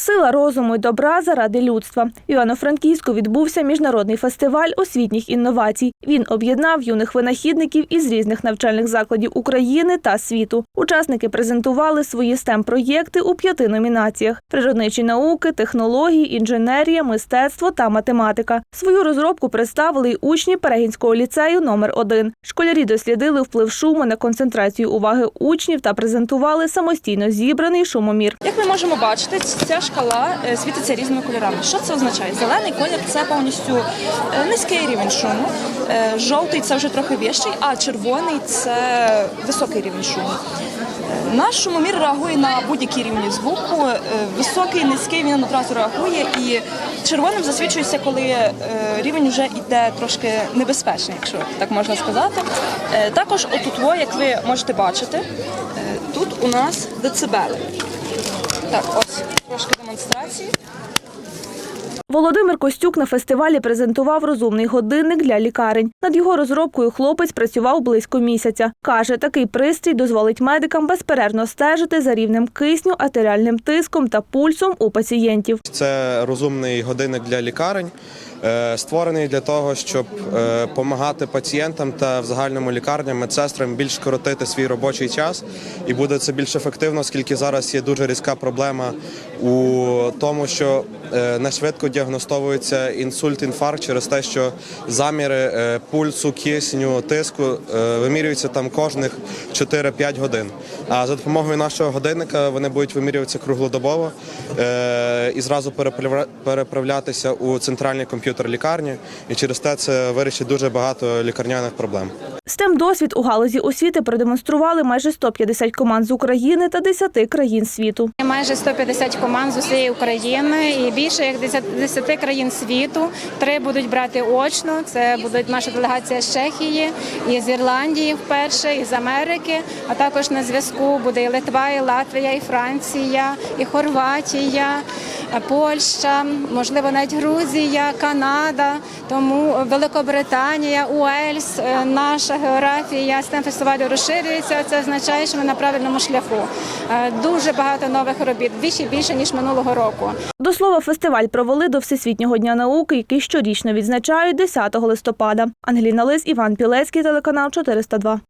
Сила розуму й добра заради людства. Івано-Франківську відбувся міжнародний фестиваль освітніх інновацій. Він об'єднав юних винахідників із різних навчальних закладів України та світу. Учасники презентували свої stem проєкти у п'яти номінаціях: природничі науки, технології, інженерія, мистецтво та математика. Свою розробку представили й учні Перегінського ліцею номер 1 Школярі дослідили вплив шуму на концентрацію уваги учнів та презентували самостійно зібраний шумомір. Як ми можемо бачити, ця шкала е, світиться різними кольорами. Що це означає? Зелений колір це повністю е, низький рівень шуму, е, жовтий це вже трохи вищий, а червоний це високий рівень шуму. Наш шумомір реагує на будь-які рівні звуку. Високий, низький він одразу реагує, і червоним засвідчується, коли рівень вже йде трошки небезпечний, якщо так можна сказати. Також отут, як ви можете бачити, тут у нас децибели. Так, ось трошки демонстрації. Володимир Костюк на фестивалі презентував розумний годинник для лікарень. Над його розробкою хлопець працював близько місяця. Каже, такий пристрій дозволить медикам безперервно стежити за рівнем кисню, артеріальним тиском та пульсом у пацієнтів. Це розумний годинник для лікарень, створений для того, щоб допомагати пацієнтам та в загальному лікарням медсестрам більш скоротити свій робочий час, і буде це більш ефективно, оскільки зараз є дуже різка проблема у тому, що е, не швидко діагностовується інсульт, інфаркт через те, що заміри е, пульсу, кисню, тиску е, вимірюються там кожних 4-5 годин. А за допомогою нашого годинника вони будуть вимірюватися круглодобово е, і зразу переправля- переправлятися у центральний комп'ютер лікарні. І через те це вирішить дуже багато лікарняних проблем. STEM досвід у галузі освіти продемонстрували майже 150 команд з України та 10 країн світу. Майже 150 команд з усієї України і більше як 10 10 країн світу. Три будуть брати очно. Це буде наша делегація з Чехії, і з Ірландії вперше, і з Америки. А також на зв'язку буде і Литва, і Латвія, і Франція, і Хорватія, Польща, можливо, навіть Грузія, Канада. Тому Великобританія, Уельс, е, наша географія фестивалю розширюється. Це означає, що ми на правильному шляху. Е, Дуже багато нових робіт, більше більше ніж минулого року. До слова, фестиваль провели до Всесвітнього дня науки, який щорічно відзначають 10 листопада. Ангеліна Лис, Іван Пілецький, телеканал 402.